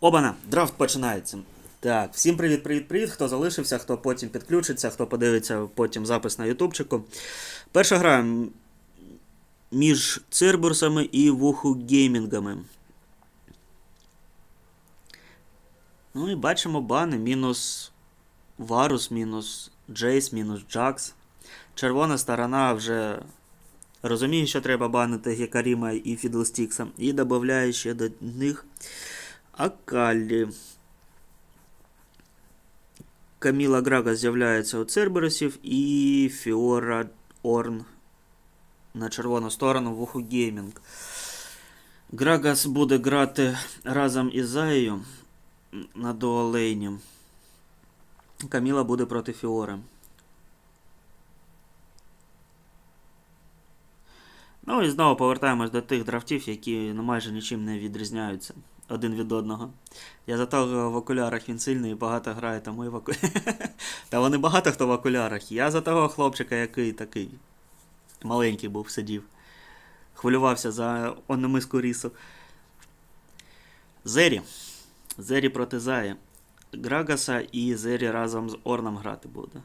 Обана, драфт починається. Так, всім привіт, привіт, привіт. Хто залишився, хто потім підключиться, хто подивиться потім запис на ютубчику. Перша гра між Цербурсами і Вуху Геймінгами. Ну і бачимо бани. Мінус Варус, мінус Джейс, мінус Джакс. Червона сторона вже розуміє, що треба банити Гекаріма і Фідлстікса. І додає ще до них Акаллі. Каміла Грага з'являється у Церберусів і Фіора Орн на червону сторону в Уху Геймінг. Грагас буде грати разом із Заєю на дуолейні. Каміла буде проти Фіори. Ну і знову повертаємось до тих драфтів, які ну, майже нічим не відрізняються один від одного. Я за того в окулярах він сильний і багато грає, тому і в окулярах. Та вони багато хто в окулярах. Я за того хлопчика, який такий маленький був, сидів. Хвилювався за ономиску рісу. Зері. Зері проти Заї. Грагаса і Зері разом з Орном грати буде.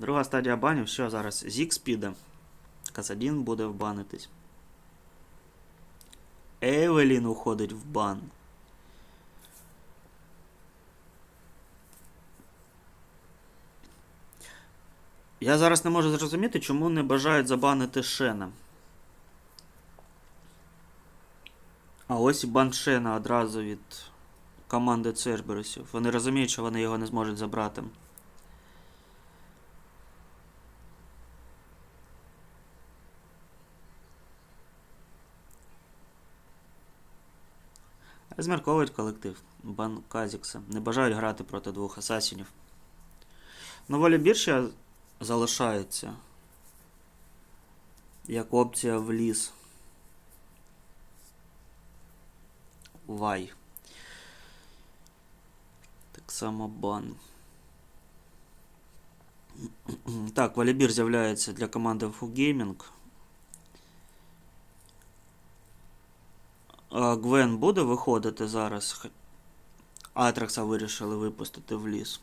Друга стадія банів. Що зараз? Зікс піде. Касадін буде вбанитись. Евелін уходить в бан. Я зараз не можу зрозуміти, чому не бажають забанити Шена. А ось і бан Шена одразу від команди Церберусів. Вони розуміють, що вони його не зможуть забрати. Змірковують колектив Бан Казікса. Не бажають грати проти двох асасінів. Воля бірші залишається. Як опція в ліс. Вай. Так само бан. Так, Валібір з'являється для команди Fu Gaming. А Гвен буде виходити зараз. Атракса вирішили випустити в ліс.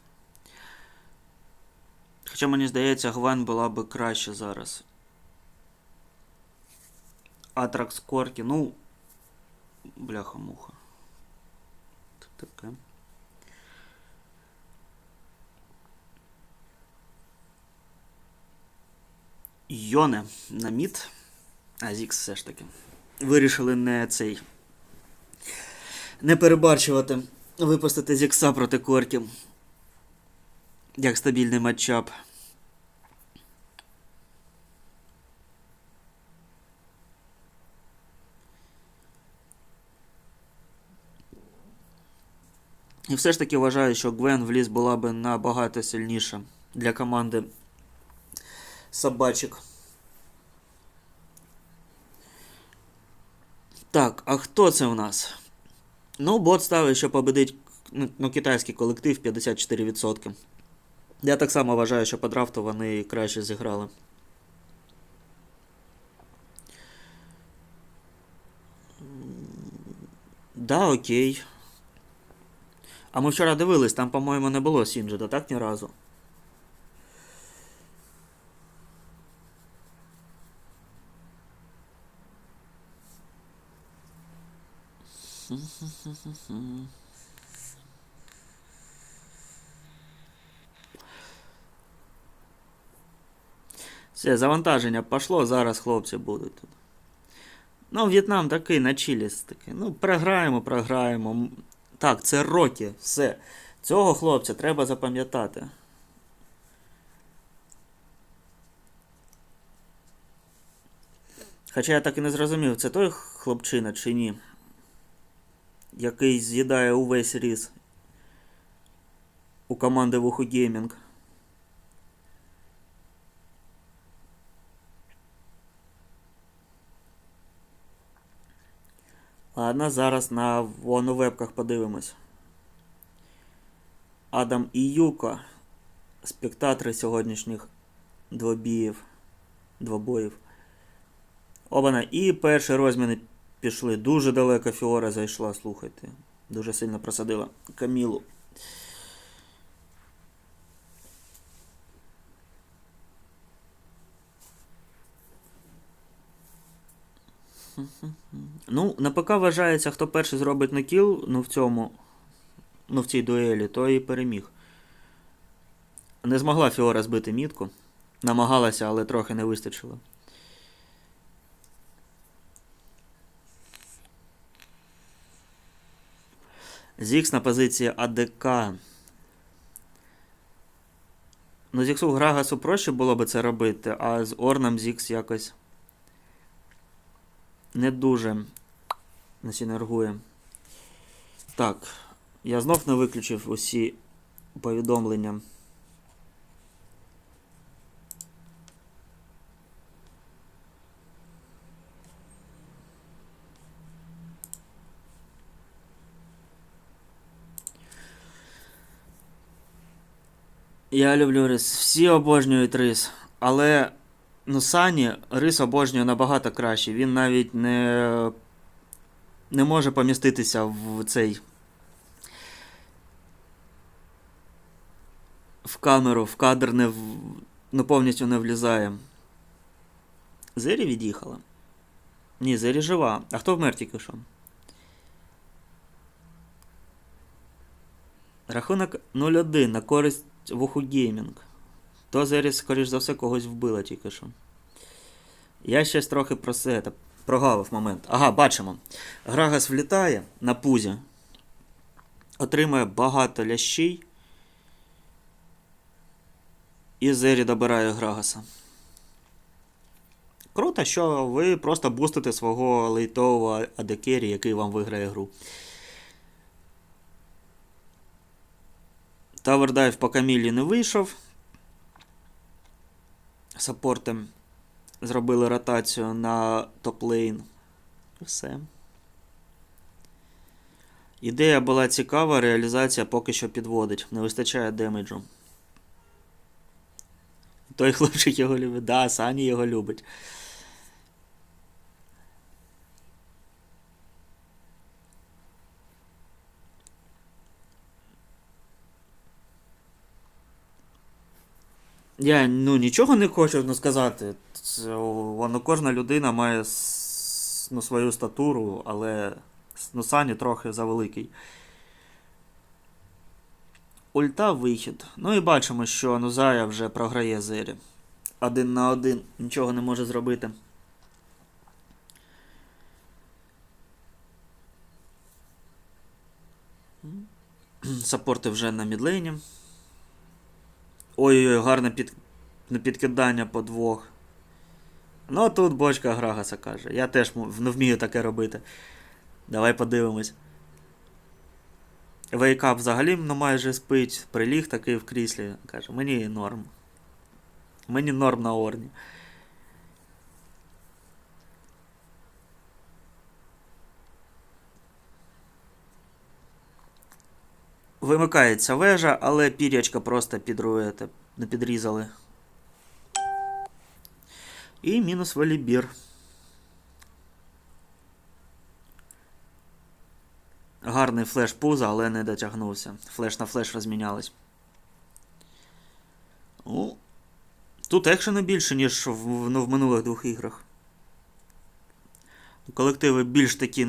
Хоча мені здається, Гвен була би краще зараз. Атракс Коркі, ну. Бляха-муха. Таке. Йоне на мід. А Зікс все ж таки. Вирішили не цей. Не перебарчувати. Випустити Зікса проти Коркі. Як стабільний матчап. І все ж таки вважаю, що Гвен в ліс була би набагато сильніша для команди собачок. Так, а хто це у нас? Ну, бот ставить, що победить ну, ну, китайський колектив 54%. Я так само вважаю, що по драфту вони краще зіграли. Да, окей. А ми вчора дивились, там, по-моєму, не було Сінджеда, так ні разу. Все, завантаження пішло, зараз хлопці будуть тут. Ну, В'єтнам такий на чилі такий. Ну, програємо, програємо. Так, це роки, все. Цього хлопця треба запам'ятати. Хоча я так і не зрозумів, це той хлопчина чи ні, який з'їдає увесь ріс у команди Вуху Геймінг. Ладно, зараз на вонувебках подивимось. Адам і Юка. Спектатори сьогоднішніх двобіїв. Двобоїв. Обана. І перші розміни пішли. Дуже далеко Фіора зайшла, слухайте. Дуже сильно просадила Камілу. Ну, на ПК вважається, хто перший зробить накіл, ну в цьому, ну в цій дуелі, то і переміг. Не змогла Фіора збити мітку. Намагалася, але трохи не вистачило. Зікс на позиції АДК. Ну, Зіксу Грагасу проще було би це робити, а з Орном Зікс якось не дуже не синергує. Так, я знов не виключив усі повідомлення. Я люблю рис. Всі обожнюють рис. Але ну, Сані рис обожнює набагато краще. Він навіть не, не може поміститися в цей. В камеру, в кадр не в, ну, повністю не влізає. Зері від'їхала? Ні, Зері жива. А хто вмер тільки що? Рахунок 0-1 на користь Вуху Геймінг. То Зері, скоріш за все, когось вбила тільки що. Я щось трохи про це прогавив момент. Ага, бачимо. Грагас влітає на пузі. Отримує багато лящей. І Зері добирає Грагаса. Круто, що ви просто бустите свого лейтового адекері, який вам виграє гру. Тавердайв по Камілі не вийшов. Саппорти зробили ротацію на топ-лейн. Все. Ідея була цікава, реалізація поки що підводить. Не вистачає демеджу. Той хлопчик його любить. Да, Сані його любить. Я ну, нічого не хочу ну, сказати. Це, воно, кожна людина має ну, свою статуру, але ну, Сані трохи завеликий. Ульта вихід. Ну і бачимо, що Нузая вже програє Зері. Один на один нічого не може зробити. Саппорти вже на мідлейні. Ой-ой-ой, гарне під... ну, підкидання по двох. Ну, тут бочка Грагаса каже. Я теж не вмію таке робити. Давай подивимось. Вейкап взагалі ну, майже спить, приліг такий в кріслі. Каже, мені норм. Мені норм на орні. Вимикається вежа, але пірячка просто підруєте, не підрізали. І мінус волібір. Гарний флеш пуза, але не дотягнувся. Флеш на флеш розмінялись. Ну, тут екшену більше, ніж в, ну, в минулих двох іграх. Колективи більш такі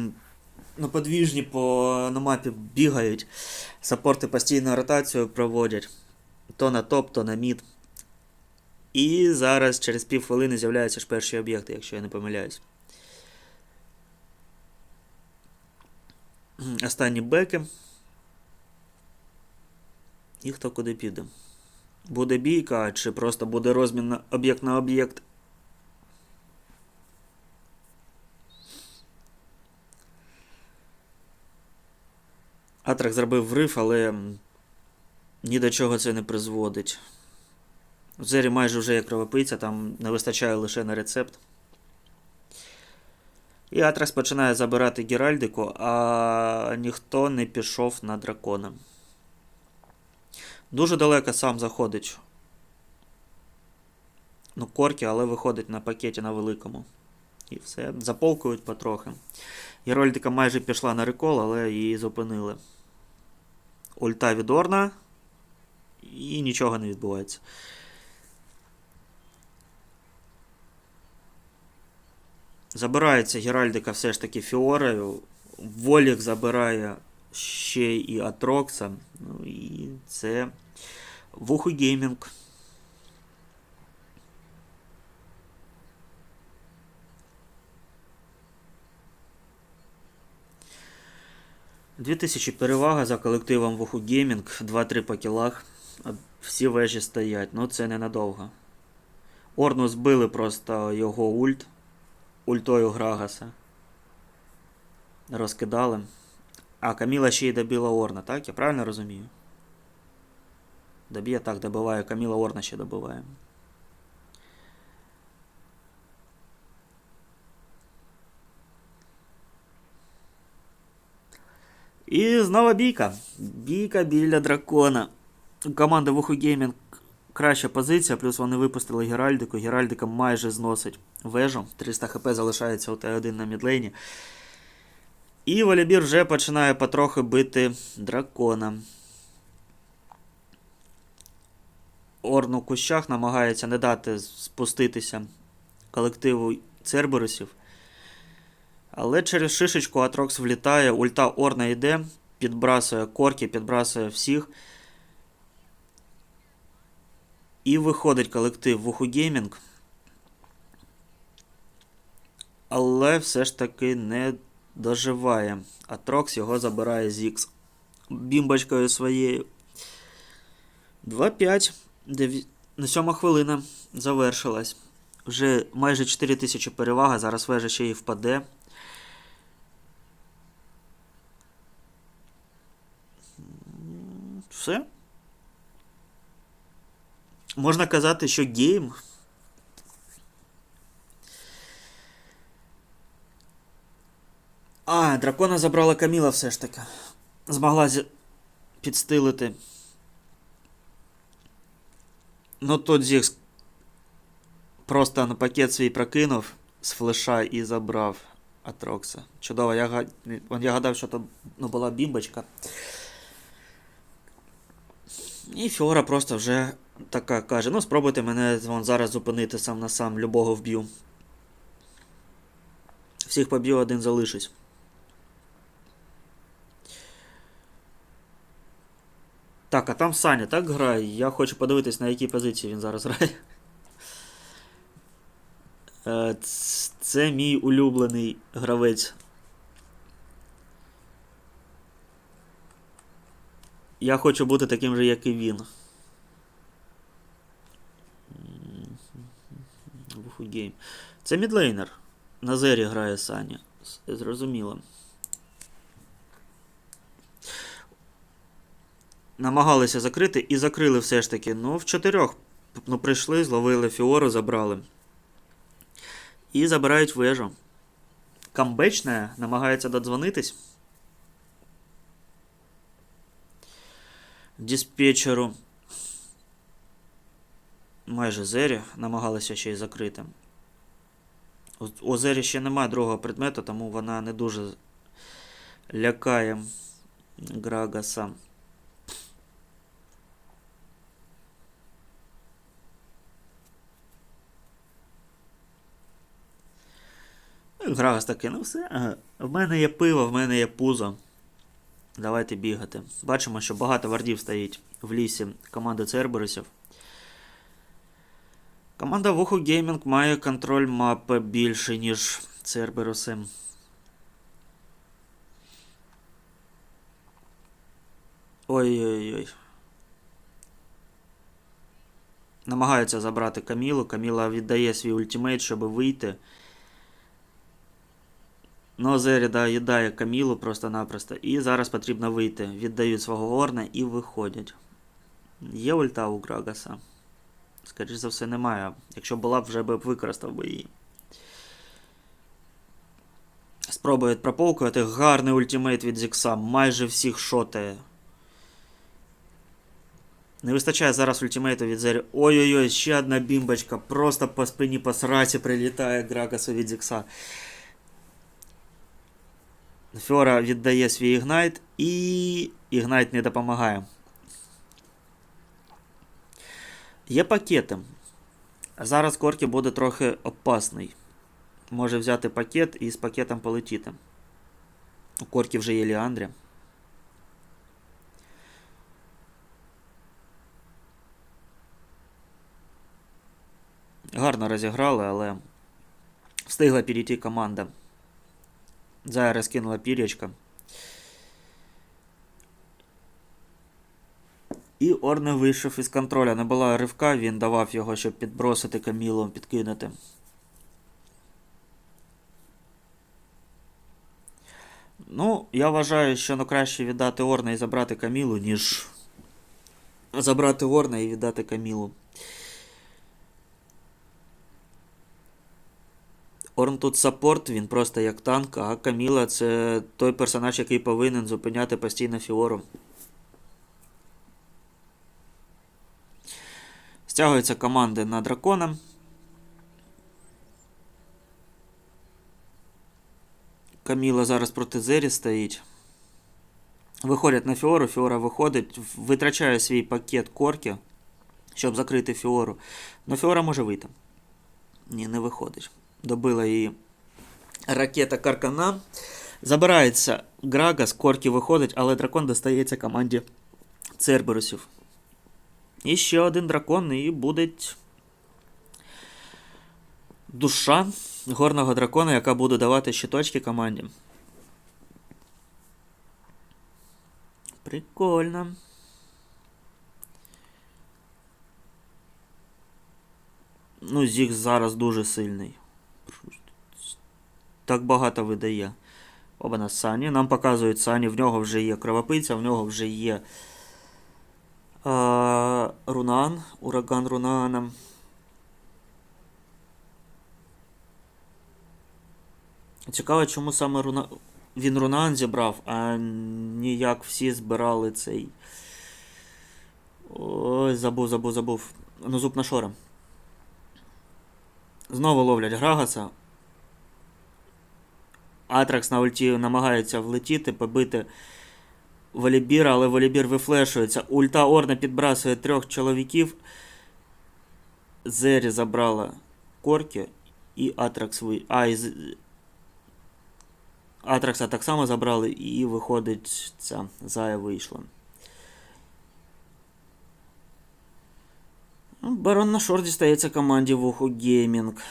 ну, подвіжні по на мапі бігають. Саппорти постійно ротацію проводять. То на топ, то на мід. І зараз через пів хвилини з'являються ж перші об'єкти, якщо я не помиляюсь. Останні беки. І хто куди піде. Буде бійка, чи просто буде розмін на об'єкт на об'єкт. Атрак зробив врив, але ні до чого це не призводить. В Зері майже вже є кровопийця, там не вистачає лише на рецепт. І Атракс починає забирати Геральдику, а ніхто не пішов на дракона. Дуже далеко сам заходить. Ну, корки, але виходить на пакеті на великому. І все, заполкують потрохи. Герольдика майже пішла на рекол, але її зупинили. Ульта від Орна. І нічого не відбувається. Забирається Геральдика все ж таки Фіорею. Волік забирає ще і Атрокса. Ну і це Вуху Геймінг. Дві тисячі перевага за колективом Вуху Геймінг, 2-3 по кілах. Всі вежі стоять, ну це ненадовго. Орну збили просто його ульт. Ультою Грагаса. Розкидали. А, Каміла ще й добила Орна, так? Я правильно розумію? Доб'є так, добиває. Каміла Орна ще добиває. І знову бійка. Бійка біля дракона. У команди Вуху Геймінг краща позиція, плюс вони випустили Геральдику. Геральдика майже зносить вежу. 300 хп залишається у Т1 на мідлейні. І Волібір вже починає потрохи бити дракона. Орн у кущах намагається не дати спуститися колективу Церберусів. Але через шишечку Атрокс влітає, ульта Орна йде, підбрасує корки, підбрасує всіх. І виходить колектив Вуху Геймінг. Але все ж таки не доживає. Атрокс його забирає Зікс. Бімбочкою своєю. 2-5. Деві... На сьома хвилина завершилась. Вже майже 4000 перевага, зараз вежа ще й впаде. Все. Можна казати, що гейм. А, дракона забрала Каміла все ж таки. Змогла підстилити. Ну тут Зігс просто на пакет свій прокинув з флеша і забрав Атрокса. Чудово, я, я гадав, що то ну, була бімбочка. І Фіора просто вже така каже: ну спробуйте мене вон, зараз зупинити сам на сам, любого вб'ю. Всіх поб'ю, один залишусь. Так, а там Саня так грає. Я хочу подивитись, на якій позиції він зараз грає. Е, Це мій улюблений гравець. Я хочу бути таким же, як і він. Вухугейм. Це мідлейнер. На зері грає Саня. Зрозуміло. Намагалися закрити і закрили все ж таки. Ну, в чотирьох. Ну, прийшли, зловили Фіору, забрали. І забирають вежу. Камбечна намагається додзвонитись. Диспетчеру. Майже Зері намагалися ще й закрити. У, Зері ще немає другого предмету, тому вона не дуже лякає Грагаса. Грагас таки, ну все. В мене є пиво, в мене є пузо. Давайте бігати. Бачимо, що багато вардів стоїть в лісі команди Церберусів. Команда Вуху Gaming має контроль мапи більше, ніж Церберуси. Ой-ой-ой. Намагаються забрати Камілу. Каміла віддає свій ультимейт, щоб вийти. Но Зеріда їдає Камілу просто-напросто. І зараз потрібно вийти. Віддають свого Орна і виходять. Є ульта у Грагаса? Скоріше за все, немає. Якщо була б, вже б використав би її. Спробують прополкувати. Гарний ультимейт від Зікса. Майже всіх шотає. Не вистачає зараз ультимейту від Зері. Ой-ой-ой, ще одна бімбочка. Просто по спині по сраці прилітає Грагасу від Зікса. Фьора віддає свій ігнайт і ігнайт не допомагає. Є пакети. Зараз Коркі буде трохи опасний. Може взяти пакет і з пакетом полетіти. У Коркі вже є Ліандрі. Гарно розіграли, але встигла підійти команда. Зая розкинула пір'ячка. І Орне вийшов із контроля. Не була ривка, він давав його, щоб підбросити Камілу, підкинути. Ну, я вважаю, що ну, краще віддати Орна і забрати Камілу, ніж забрати Орна і віддати Камілу. Орн тут саппорт, він просто як танк, а Каміла це той персонаж, який повинен зупиняти постійно Фіору. Стягуються команди на дракона. Каміла зараз проти Зері стоїть. Виходять на Фіору, Фіора виходить, витрачає свій пакет корки, щоб закрити Фіору. Но Фіора може вийти. Ні, не виходить. Добила її ракета Каркана. Забирається Грагас, Коркі виходить, але дракон достається команді Церберусів. І ще один дракон, і буде душа горного дракона, яка буде давати щиточки команді. Прикольно. Ну, Зіг зараз дуже сильний. Так багато видає. Оба Сані. Нам показують Сані, в нього вже є кровопийця, в нього вже є а, Рунан, ураган Рунана. Цікаво, чому саме Руна... він Рунан зібрав, а ніяк всі збирали цей. Ой, забув, забув, забув. Ну, зуб на шора. Знову ловлять Грагаса. Атракс на ульті намагається влетіти, побити Волібіра, але Волібір вифлешується. Ульта Орна підбрасує трьох чоловіків. Зері забрала Корки і Атракс ви... А, і... Атракса так само забрали, і виходить ця Зая вийшла. Ну, Барон на шорт дістається команді Вуху Геймінг.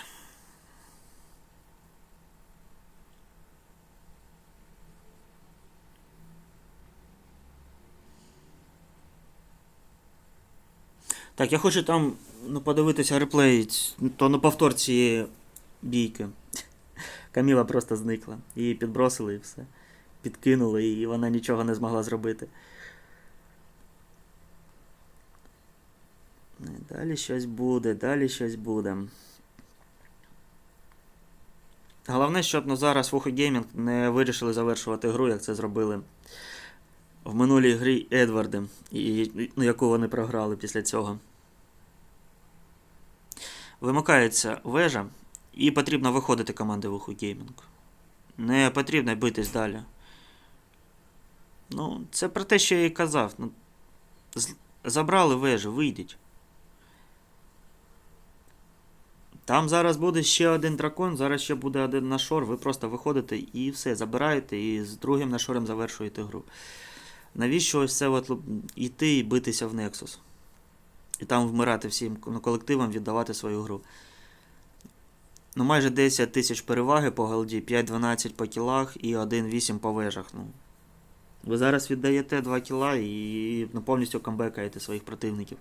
Так, я хочу там ну, подивитися реплей, то на повтор цієї бійки. Каміла просто зникла. Її підбросили і все. Підкинули, і вона нічого не змогла зробити. Ну, Далі щось буде, далі щось буде. Головне, щоб ну, зараз Вухо Геймінг не вирішили завершувати гру, як це зробили в минулій грі Едварди, і, ну, яку вони програли після цього. Вимикається вежа, і потрібно виходити команди Вуху Геймінг. Не потрібно битись далі. Ну, це про те, що я і казав. Ну, забрали вежу, вийдіть. Там зараз буде ще один дракон, зараз ще буде один нашор. Ви просто виходите і все, забираєте, і з другим нашором завершуєте гру. Навіщо ось це от йти і битися в Nexus? І там вмирати всім ну, колективам, віддавати свою гру. Ну, майже 10 тисяч переваги по голді, 5-12 по кілах і 1-8 по вежах. Ну. Ви зараз віддаєте 2 кіла і ну, повністю камбекаєте своїх противників.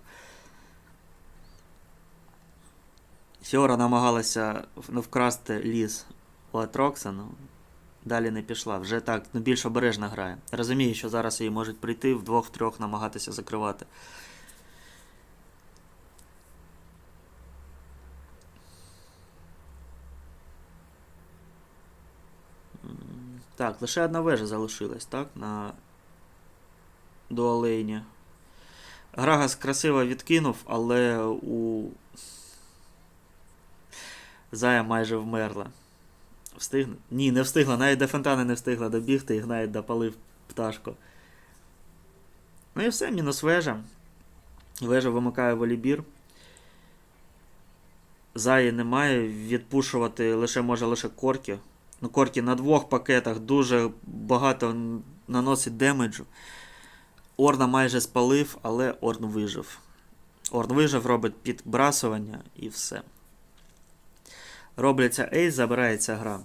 Фіора намагалася ну, вкрасти ліс у Атрокса, ну далі не пішла. Вже так ну, більш обережно грає. Розуміє, що зараз її можуть прийти вдвох-трьох намагатися закривати. Так, лише одна вежа залишилась, так? На дуалейні. Грагас красиво відкинув, але у Зая майже вмерла. Встигне? Ні, не встигла. Навіть до фонтана не встигла добігти і навіть допалив пташку. Ну і все, мінус вежа. Вежа вимикає волібір. Заї немає. Відпушувати лише може лише корки. Ну, корки на двох пакетах дуже багато наносить демеджу. Орна майже спалив, але Орн вижив. Орн вижив, робить підбрасування і все. Робляться ейс, забирається гра.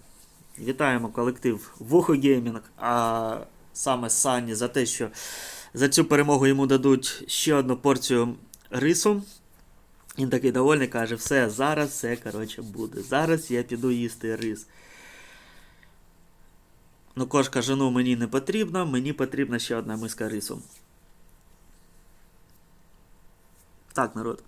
Вітаємо колектив Вухо Геймінг, а саме Сані за те, що за цю перемогу йому дадуть ще одну порцію рису. Він такий довольний каже: все, зараз все коротше буде. Зараз я піду їсти рис. Ну, кошка жену мені не потрібна, мені потрібна ще одна миска рису. Так, народ.